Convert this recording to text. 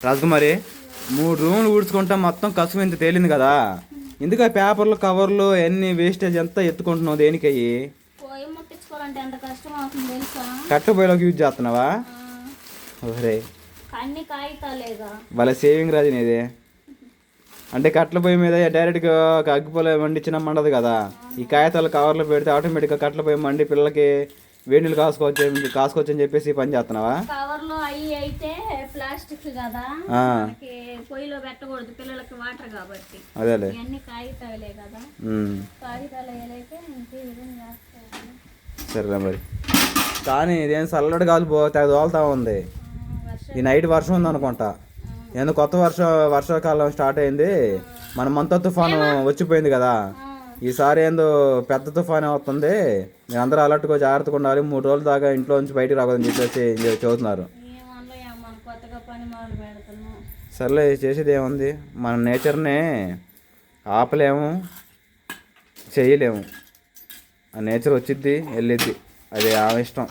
రాజకుమారి మూడు రూములు ఊడ్చుకుంటా మొత్తం కసుపు ఇంత తేలింది కదా. ఎందుకు ఆ పేపర్లు కవర్లు అన్ని వేస్టేజ్ ఎంత ఎత్తుకుంటున్నావు దేనికయ్యి? పోయి ముట్టించుకోవాలంటే ఎంత కష్టం అవుతుంది తెలుసా? కట్ట పొయ్యిలోకి యూజ్ చేస్తున్నావా ఒరే. వాళ్ళ సేవింగ్ రాజు నీది. అంటే కట్ల పొయ్యి మీద డైరెక్ట్గా అగ్గిపొల వండించిన మండదు కదా. ఈ కాగితాలు కవర్లో పెడితే ఆటోమేటిక్గా కట్ల పొయ్యి మండి పిల్లలకి నీళ్ళు కాసుకోవచ్చు కాసుకోవచ్చు అని చెప్పేసి పని చేస్తున్నావా? కవర్లు అయితే ప్లాస్టిక్ కదా. మనకి పొయ్యిలో పెట్టకూడదు పిల్లలకి వాటర్ కాబట్టి. అదేలే. ఇవన్నీ కాగితాలే కదా. కాగితాలు వేయలేకే ఇంకే విధంగా చేస్తారు సరేలే మరి. కానీ ఇదేం చల్లటి గాలి పో తెగ దోలుతా ఉంది. ఈ నైట్ వర్షం ఉంది అనుకుంటా ఎందుకు కొత్త వర్ష వర్షాకాలం స్టార్ట్ అయింది. మన మంత తుఫాను వచ్చిపోయింది కదా. ఈసారి ఏందో పెద్ద తుఫాను వస్తుంది. మీరు అందరూ అలర్ట్గా జాగ్రత్తగా ఉండాలి. మూడు రోజుల దాకా ఇంట్లో నుంచి బయటికి రాకూడదని చెప్పేసి చెబుతున్నారు. సర్లే చేసేది ఏముంది? మన నేచర్నే ఆపలేము చేయలేము. ఆ నేచర్ వచ్చిద్ది వెళ్ళిద్ది. అది ఆమె ఇష్టం